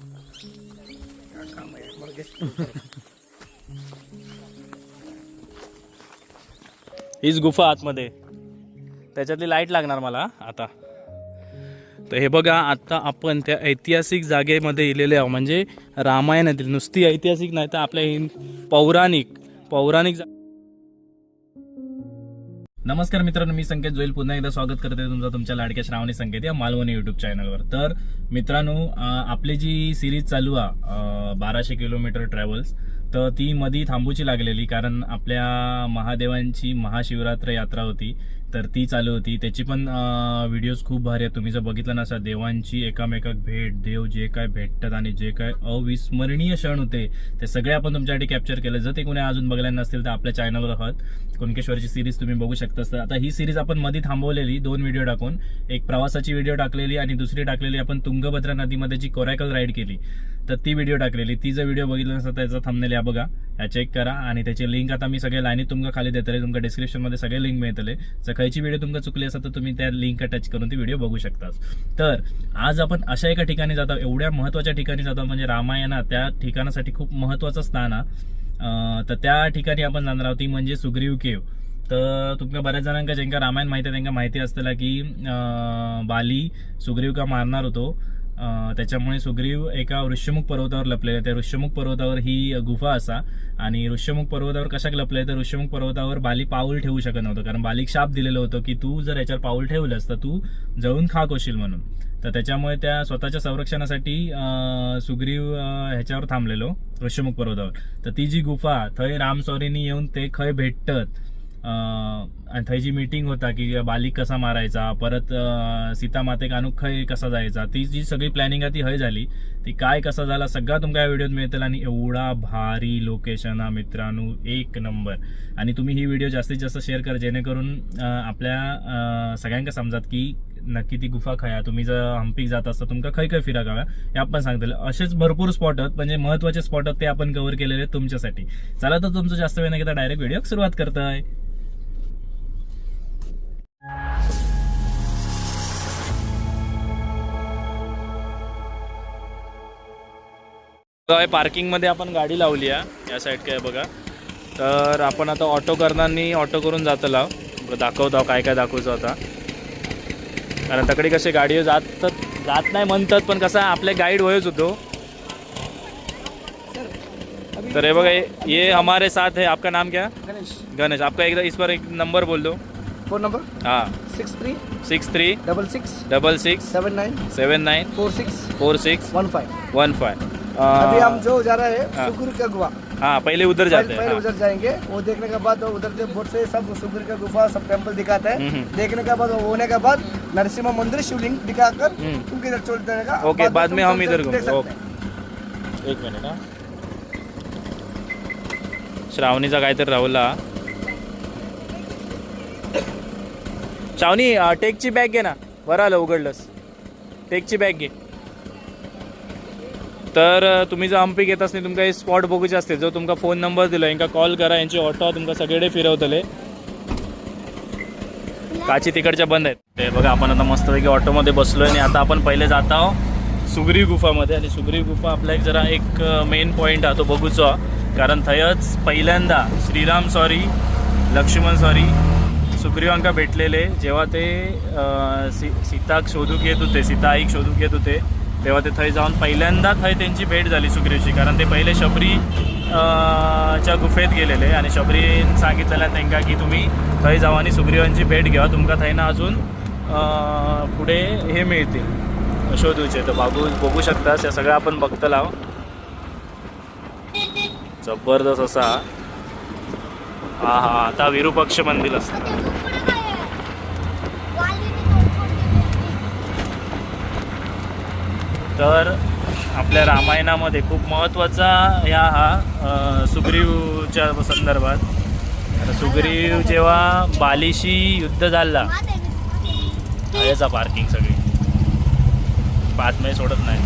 हीच गुफा आतमध्ये. त्याच्यातली लाइट लागणार मला आता. तर हे बघा आता आपण त्या ऐतिहासिक जागेमध्ये इलेले आहोत. म्हणजे रामायणातील नुसती ऐतिहासिक नाही तर आपल्या हिंद पौराणिक पौराणिक जा- नमस्कार मित्रांनो मी संकेत जोईल. पुन्हा एकदा स्वागत करते तुमचं तुमच्या लाडक्या श्रावणी संकेत या मालवणी युट्यूब चॅनलवर तर मित्रांनो आपली जी सिरीज चालू आहे बाराशे किलोमीटर ट्रॅव्हल्स तर ती मधी थांबूची लागलेली कारण आपल्या महादेवांची महाशिवरात्र यात्रा होती तर ती चालू होती. त्याची पण व्हिडिओज खूप भारी आहेत. तुम्ही जर बघितलं नसा देवांची एकामेकाक भेट देव जे काय भेटतात आणि जे काय अविस्मरणीय क्षण होते ते सगळे आपण तुमच्यासाठी कॅप्चर केलं. जर ते कोणी अजून बघायला नसतील तर आपल्या चॅनलवर आहात. कुणकेश्वरची सिरीज तुम्ही बघू शकता. तर आता ही सिरीज आपण मध्ये थांबवलेली दोन व्हिडिओ टाकून. एक प्रवासाची व्हिडिओ टाकलेली आणि दुसरी टाकलेली. आपण तुंगभद्रा नदीमध्ये जी कोरायकल राईड केली तर ती व्हिडिओ टाकलेली. ती जर व्हिडिओ बघितला नसता त्याचा थांबलेल्या या बघा. या चेक करा आणि त्याची लिंक आता मी सगळे लाईनीत तुमका खाली देतले तुमका डिस्क्रिप्शनमध्ये सगळे लिंक मिळतले. जर खयची व्हिडिओ तुमका चुकली असेल तर तुम्ही त्या लिंक टच करून ती व्हिडिओ बघू शकता तर आज आपण अशा एका ठिकाणी जातो. एवढ्या महत्त्वाच्या ठिकाणी जातो म्हणजे रामायणात त्या ठिकाणासाठी खूप महत्त्वाचं स्थान आहे तर त्या ठिकाणी आपण जाणार आहोत. ती म्हणजे सुग्रीव केव. तर तुमका बऱ्याच जणांका ज्यांका रामायण माहिती आहे त्यांना माहिती असतं की बाली सुग्रीव का मारणार होतो? त्याच्यामुळे सुग्रीव एका ऋष्यमुख पर्वतावर लपलेला. त्या ऋष्यमुख पर्वतावर ही गुफा असा आणि ऋष्यमुख पर्वतावर कशाक लपले? तर ऋष्यमुख पर्वतावर बाली पाऊल ठेवू शकत नव्हतं. कारण बालीक शाप दिलेलं होतं की तू जर याच्यावर पाऊल ठेवलंस तर तू जळून खाक होशील म्हणून. तर त्याच्यामुळे त्या स्वतःच्या संरक्षणासाठी सुग्रीव ह्याच्यावर थांबलेलो ऋष्यमुख पर्वतावर. तर ती जी गुफा थंय राम येऊन ते खय भेटतात आणि थंय जी मीटिंग होता की बालिक कसा मारायचा परत अं, सीता मातेक खय कसा जायचा ती जी सगळी प्लॅनिंग आहे ती हय झाली. ती काय कसा झाला सगळा तुमका या व्हिडिओत मिळतील आणि एवढा भारी लोकेशन हा मित्रांनो एक नंबर आणि तुम्ही ही व्हिडिओ जास्तीत जास्त शेअर करा जेणेकरून आपल्या सगळ्यांका समजात की नक्की ती गुफा खया. तुम्ही जर हम्पीक जात असता तुमका खय खय फिराक हव्या हे आपण सांगतले. असेच भरपूर स्पॉट आहेत म्हणजे महत्त्वाचे स्पॉट आहेत ते आपण कव्हर केलेले तुमच्यासाठी. चला तर तुमचं जास्त वेळ न घेता डायरेक्ट व्हिडिओ सुरुवात करताय. पार्किंगमध्ये आपण गाडी लावली आहे. या साईड काय बघा. तर आपण आता ऑटो करणारी ऑटो करून जातला दाखवतो काय काय दाखवतो आता. कारण तकडे कसे गाडी जात जात नाही म्हणतात पण कसं आपले गाईड वयच होतो. तर हे बघा ये- हमारे साथ है. आपका नाम क्या? गणेश. गणेश. आपका एक इस पर एक नंबर बोल दो फोन नंबर हाँ. Six three six three double six double six seven nine seven nine four six four six one five one five अभी हम जो जा रहे हाँ। सुगुर का गुफा हाँ पहले उधर जाते पहले हैं पहले। उधर जाएंगे वो देखने के बाद उधर से बोट से सब सुगुर का गुफा सब टेम्पल दिखाते हैं। देखने के बाद वो होने के बाद नरसिम्हा मंदिर शिवलिंग दिखाकर। तुमके इधर छोड़ देगा ओके, बाद में हम इधर। हैं। एक मिनिट हा श्रावणीचा काहीतरी राहुला श्रावणी टेकची बॅग घे ना बरं आलं उघडलंस टेकची बॅग घे तर तुम्ही जर अंपी घेत असते तुमका हे स्पॉट बघूचे असते जो तुमका फोन नंबर दिला यांका कॉल करा यांची ऑटो तुमका सगळे फिरवतले. काची तिकडच्या बंद आहेत. ते बघा आपण आता मस्तपैकी ऑटोमध्ये बसलोय आणि आता आपण पहिले जात आहोत सुग्रीव गुफामध्ये. आणि सुग्रीव गुफा आपला एक जरा एक मेन पॉईंट आहे तो बघूचो. कारण थंयच पहिल्यांदा श्रीराम सॉरी लक्ष्मण सॉरी सुग्रीवांका भेटलेले. जेव्हा ते सी सीताक शोधूक येत होते सीता आईक शोधूक येत होते तेव्हा ते थंय जाऊन पहिल्यांदा थंय त्यांची भेट झाली सुग्रीवची कारण ते पहिले शबरी च्या गुफेत गेलेले आणि शबरीन सांगितलेलं त्यांना की तुम्ही थंय जावा आणि सुग्रीवांची भेट घ्या तुमका थंयना अजून पुढे हे मिळतील. शोधूचे. तर बघू बघू शकता त्या सगळं आपण बघतला हो. जबरदस्त असा. हा हा आता विरूपक्ष मंदिर असतं. तर आपल्या रामायणामध्ये खूप महत्त्वाचा ह्या हा सुग्रीवच्या संदर्भात. सुग्रीव जेव्हा बालीशी युद्ध झाला हयचा पार्किंग सगळी. पाच महिने सोडत नाही.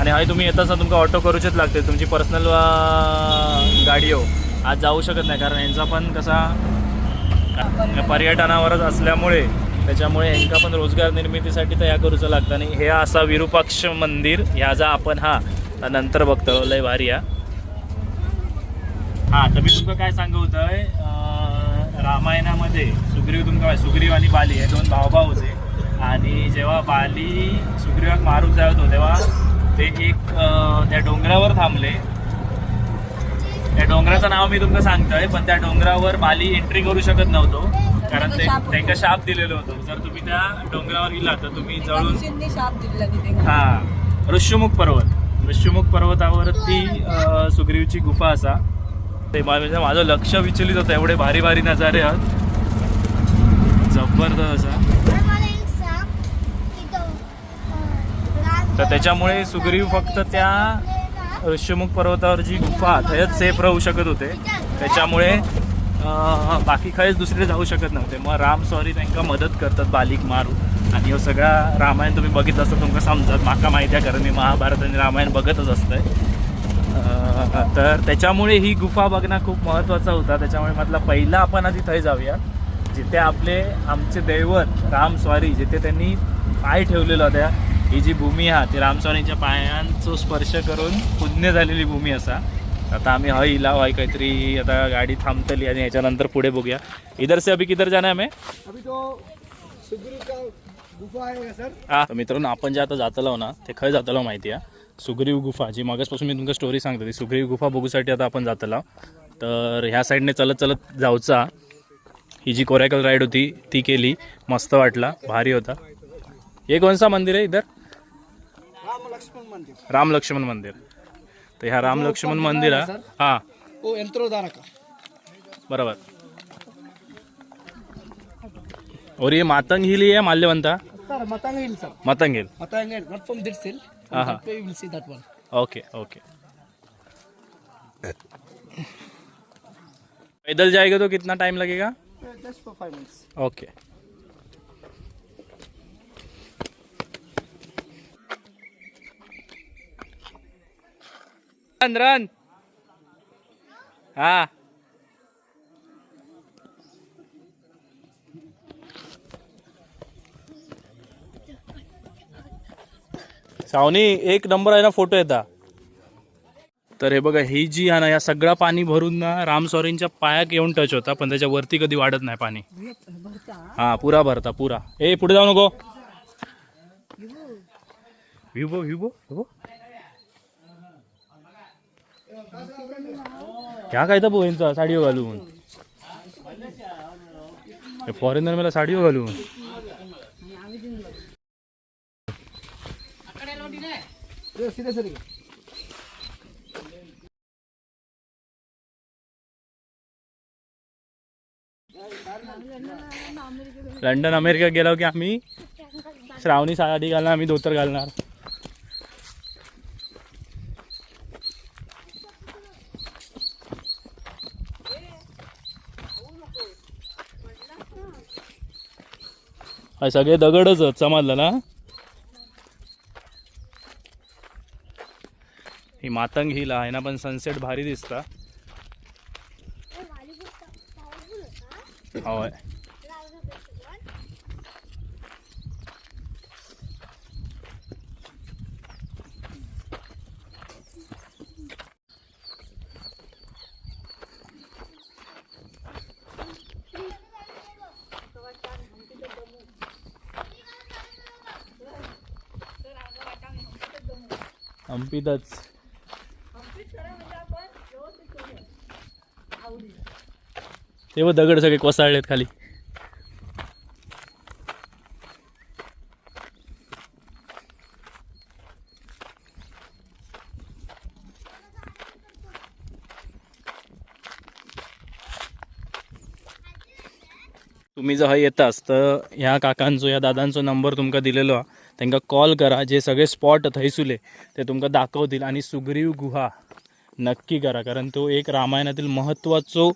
आणि हय तुम्ही येताच तुमका ऑटो करूचेच लागते तुमची पर्सनल गाडी हो आज जाऊ शकत नाही. कारण यांचा पण कसा पर्यटनावरच असल्यामुळे त्याच्यामुळे यांचा पण रोजगार निर्मितीसाठी तयार करूचं लागतं. आणि हे असा विरूपाक्ष मंदिर ह्याचा आपण हा. नंतर बघतो लय भारी हा. हा तर मी तुमका काय सांगवतोय रामायणामध्ये सुग्रीव तुमका सुग्रीव आणि बाली हे दोन भावभाव होते. आणि जेव्हा बाली सुग्रीवाक मारून जात होतो तेव्हा ते एक त्या डोंगरावर थांबले. त्या डोंगराचं नाव मी तुमका सांगतोय पण त्या डोंगरावर बाली एंट्री करू शकत नव्हतो. कारण ते त्यांना शाप दिलेलो होतो. जर तुम्ही त्या डोंगरावर गेला तर तुम्ही जळून शाप दिला तिथे. हा. ऋष्यमुख पर्वत. ऋष्यमुख पर्वतावरती अं, सुग्रीवची गुफा असा. ते म्हणजे माझं लक्ष विचलित होतं. एवढे भारी भारी नजारे आहेत. जबरदस्त असा तर त्याच्यामुळे सुग्रीव फक्त त्या ऋष्यमुख पर्वतावर जी गुफा थंयच सेफ राहू शकत होते. त्याच्यामुळे बाकी खयच दुसरे जाऊ शकत नव्हते. मग राम सॉरी त्यांना मदत करतात बालिक मारून. आणि हो सगळा रामायण तुम्ही बघितलं असं तुमका समजत. माका माहिती आहे कारण मी महाभारत आणि रामायण बघतच असतंय. तर त्याच्यामुळे ही गुफा बघणं खूप महत्त्वाचा होता. त्याच्यामुळे म्हटलं पहिला आपण आधी थंय जाऊया. जिथे आपले आमचे दैवत राम स्वारी जिथे त्यांनी पाय ठेवलेलं होत्या. ही जी भूमी हा ती रामस्वारींच्या पायांचा स्पर्श करून पुण्य झालेली भूमी असा. आता आम्ही हय इला हय काहीतरी आता गाडी थांबतली आणि ह्याच्यानंतर पुढे बघूया. इधर से अभी किधर जाना हमें? अभी तो सुग्रीव का गुफा आहे सर? हा. तर मित्रांनो आपण जे आता जातलो ना ते खंय जातलो माहिती आहे. सुग्रीव गुफा जी मागासपासून मी तुमका स्टोरी सांगतो ती सुग्रीव गुफा बघूसाठी आता आपण जातलो. तर ह्या साईडने चलत चलत जाऊचा. ही जी कोरॅकल राईड होती ती केली. मस्त वाटला भारी होता. हे कोणसा मंदिर आहे इधर? राम लक्ष्मण मंदिर. राम लक्ष्मण मंदिर. तर ह्या राम लक्ष्मण मंदिर हा ओ यंत्रोद्धारक. बरोबर. और ये मातंग हिल है Malyavanta? Sir Matang hill sir. Matang hill. Matang hill this hill. Uh-huh. that way you will see that one. Okay okay पैदल जाएगा तो कितना टाइम लगेगा? Just for five minutes. Okay run run हा सावनी एक नंबर आहे ना फोटो येता. तर हे बघा ही जी आहे ना या सगळा पाणी भरून ना राम सॉरींच्या पायाक येऊन टच होता पण त्याच्या वरती कधी वाढत नाही पाणी. हा पुरा भरता पुरा. ए पुढे जाऊ नको. व्ह्यूबो व्ह्यूबो व्ह्यूबो ह्या काय तर पोहेंचा साडीओ घालून फॉरेनर मला साडीओ घालून लंडन अमेरिका गेलो की आम्ही? श्रावणी साडी घालणार आम्ही धोतर घालणार. हा सगळे दगडच आहेत, समजलं ना? ही मातंग हिल आहे ना पण सनसेट भारी दिसता. होय. हंपीतच तेव्हा दगड सगळे कोसळलेत खाली. तुम्ही जर येतास तर ह्या काकांचो या दादांचो नंबर तुमका दिलेलो हा. तांकां कॉल करा. जे सगळे स्पॉट थंयसुले ते तुमकां दाखवतील. आणि सुग्रीव गुहा नक्की करा. कारण तो एक रामायणातील महत्त्वाचो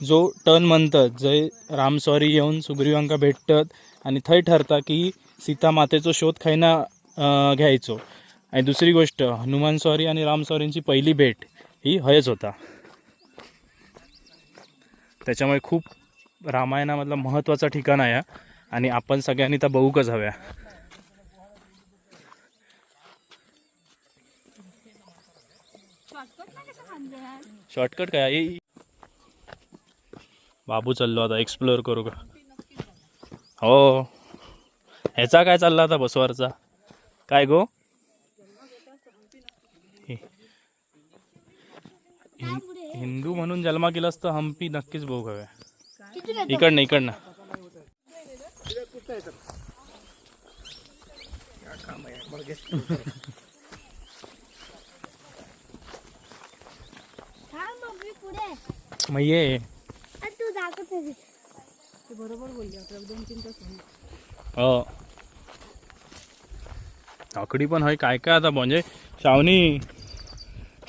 जो टर्न म्हणतात जंय राम सॉरी येऊन सुग्रीवांका भेटतात. आणि थंय ठरता की सीता मातेचो शोध खैना घ्यायचो. आणि दुसरी गोष्ट हनुमान सॉरी आणि राम सॉरींची पहिली भेट ही हयच होता. त्याच्यामुळे खूप रामायणामधलं महत्त्वाचं ठिकाण आहे आणि आपण सगळ्यांनी त्या बघूकच हव्या. शॉर्टकट काय? आई बाबू चाललो आता एक्सप्लोअर करू का? हो. ह्याचा काय चालला आता बसवारचा? काय गो? हिंदू म्हणून जन्मा केलास तर हम्पी नक्कीच बघू हव्या इकडनं इकडनं. थांब मग मी पुढे मग ये आणि तू दाखवत होती. हो. आकडी पण होय काय काय आता म्हणजे शावनी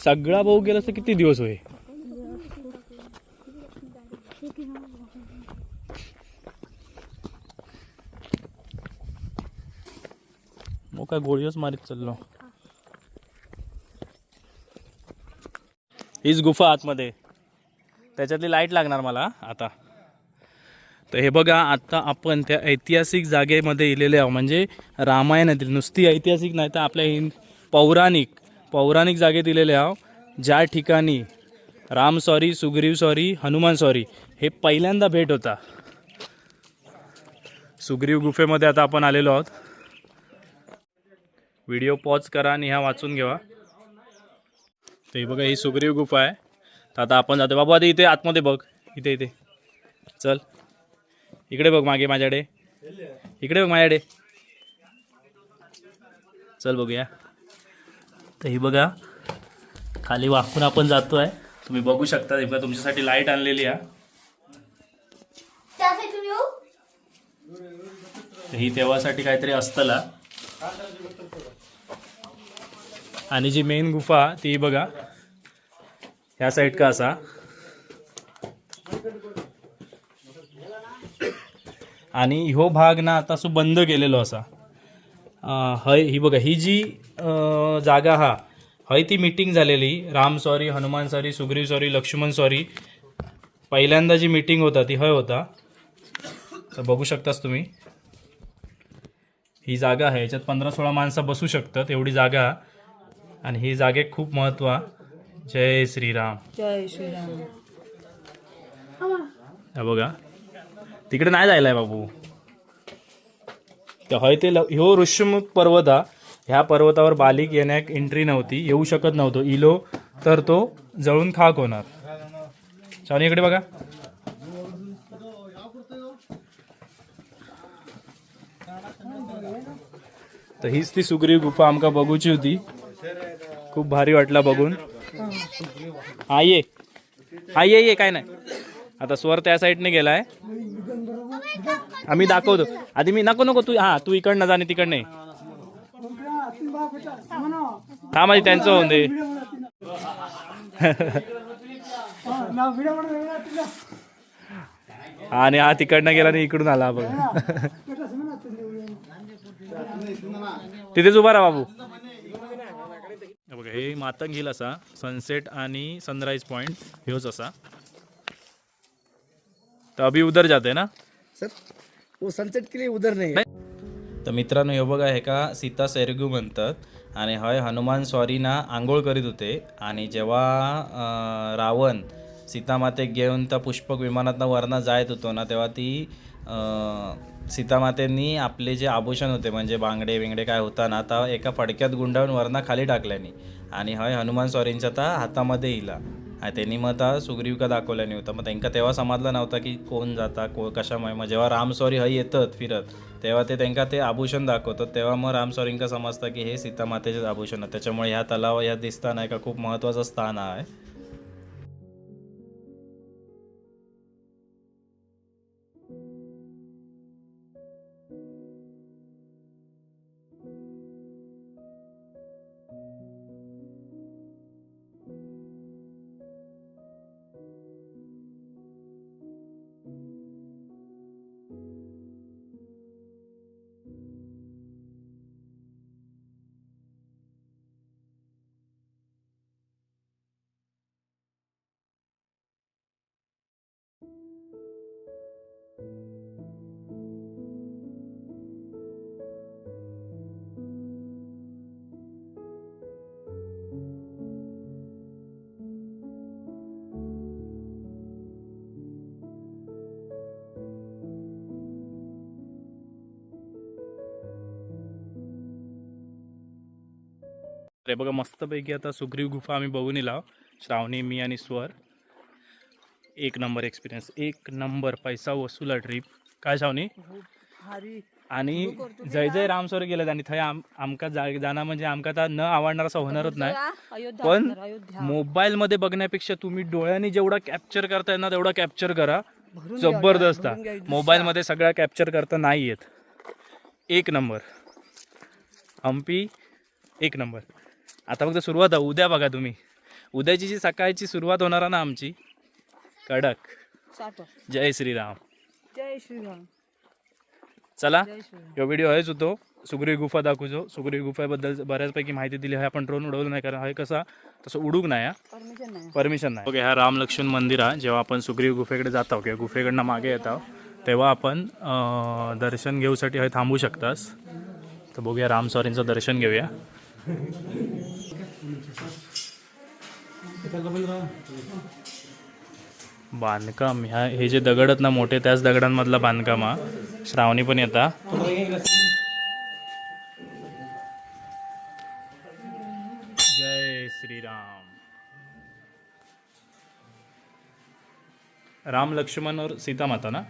सगळा भाऊ गेला असं किती दिवस होय? मग काय गोळीच मारीत चाललो. हीच गुफा आतमध्ये. त्याच्यातली लाइट लागणार मला आता. तर हे बघा आता आपण त्या ऐतिहासिक जागेमध्ये इलेले आहोत. म्हणजे रामायणातील नुसती ऐतिहासिक नाही तर आपल्या हिंद पौराणिक पौराणिक जागेत इलेले आहोत. ज्या ठिकाणी Ram sorry Sugriv sorry Hanuman sorry हे पहिल्यांदा भेट होता. सुग्रीव गुफेमध्ये आता आपण आलेलो आहोत. व्हिडिओ पॉज करा आणि ह्या वाचून घेवा. तर हे बघा ही सुग्रीव गुफा आहे. आता आपण जातो. बाबा आता इथे आतमध्ये बघ. इथे इथे. चल. इकडे बघ मागे माझ्याकडे. इकडे बघ माझ्याकडे. चल बघूया. तर ही बघा खाली वाकून आपण जातोय. तुम्ही बघू शकता हे बघा तुमच्यासाठी लाइट आणलेली आहे. तर ही तेव्हासाठी काहीतरी असतला. आणि जी मेन गुफा ती बघा. ह्या साईड का असा? आणि ह्यो भाग ना आता असं बंद केलेलो असा. हय ही बघा ही जी जागा हा हय ती मिटिंग झालेली. Ram sorry Hanuman sorry Sugriv sorry Lakshman sorry पहिल्यांदा जी मिटिंग होता ती हय होता. तर बघू शकतास तुम्ही. ही जागा आहे याच्यात पंधरा सोळा माणसं बसू शकतात एवढी जागा. आणि ही जागे खूप महत्त्व आहे. जय श्रीराम. जय श्रीराम. हा बघा. तिकडे नाही जायला बाबू. हय ते ल- ह्यो ऋष्यमुख पर्वत हा ह्या पर्वतावर बालिक येण्याक एंट्री नव्हती येऊ शकत नव्हतो. इलो तर तो जळून खाक होणार. चावणी इकडे बघा. तर हीच ती सुग्रीव गुफा आमका बघूची होती. खूप भारी वाटला बघून. हा ये. हा ये ये काय नाही. आता स्वर त्या साईडने गेलाय. आम्ही दाखवतो. आधी मी नको नको तू हा तू इकडनं जाणे तिकडनं ये. हा माझी त्यांचं होऊन दे. आणि हा तिकडनं गेला आणि इकडून आला बघ. तिथेच उभा राहा बाबू. हे मातंग हिल असा सनसेट आणि सनराईज पॉइंट ह्योच असा. तर अभि उधर जाते ना? सर वो सनसेट के लिए उधर नहीं है। तर मित्रांनो हे बघा हे का सीता सेरगू म्हणतात. आणि हय हनुमान स्वारीना आंघोळ करीत होते. आणि जेव्हा अं, रावण सीतामातेक घेऊन त्या पुष्पक विमानातनं वरनं जायत होतो ना तेव्हा ती सीतामातेंनी आपले जे आभूषण होते म्हणजे बांगडे बिंगडे काय होता ना आता एका फडक्यात गुंडाळून वरनं खाली टाकल्याने आणि हय हनुमान स्वारींच्या आता हातामध्ये इला आणि त्यांनी मग आता सुग्रीव का दाखवल्यानी होता मग त्यांना तेव्हा समजलं नव्हता की कोण जाता को कशामुळे. मग जेव्हा रामस्वारी हय येतात फिरत तेव्हा ते त्यांना ते आभूषण दाखवतात. तेव्हा मग रामस्वारींका समजतं की हे सीतामातेचेच आभूषण आहे त्याच्यामुळे ह्या तलाव ह्या दिसताना एका का खूप महत्त्वाचं स्थान आहे. ते बघा मस्तपैकी आता सुग्रीव गुफा आम्ही बघून येलो श्रावणी मी आणि स्वर. एक नंबर एक्सपिरियन्स एक नंबर पैसा वसूला ट्रिप काय श्रावणी? आणि जय जय राम सर गेलेत आणि थंय आम आमका जाणं म्हणजे आमका आता न आवडणार असं होणारच नाही. पण मोबाईल मध्ये बघण्यापेक्षा तुम्ही डोळ्यांनी जेवढा कॅप्चर करताय ना तेवढा कॅप्चर करा. जबरदस्त. मोबाईल मध्ये सगळा कॅप्चर करता नाही येत. एक नंबर. हम्पी एक नंबर. आता फक्त सुरुवात आहे. उद्या बघा तुम्ही. उद्याची जी सकाळची सुरुवात होणार आहे ना आमची कडक. जय श्रीराम. जय श्रीराम. चला यो व्हिडिओ हेच होतो. सुग्रीव गुफा दाखवतो. सुग्रीव गुफाबद्दल बऱ्याचपैकी माहिती दिली आहे. आपण ड्रोन उडवलं नाही कारण हे कसा तसं उडूक नाही हा. परमिशन नाही. ओके हा राम लक्ष्मण मंदिर आहे. जेव्हा आपण सुग्रीव गुफेकडे जातो किंवा गुफेकडनं मागे येतो तेव्हा आपण दर्शन घेऊसाठी हे थांबू शकतास. तर बघूया राम सॉरींचं दर्शन घेऊया. बांधकाम ह्या हे जे दगड आहेत ना मोठे त्याच दगडांमधला बांधकाम हा. श्रावणी पण येता. जय श्रीराम. राम लक्ष्मण और सीता माता ना?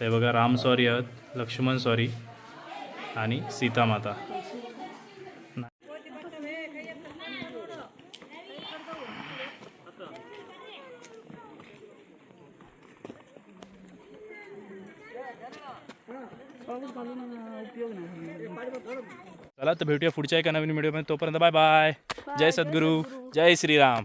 ते बघा राम सॉरी आहेत लक्ष्मण सॉरी आणि सीता माता पाऊस घालून उपयोग नाही चला तर भेटूया पुढच्या एका नवीन व्हिडिओमध्ये तोपर्यंत बाय बाय जय सद्गुरू. जय श्रीराम.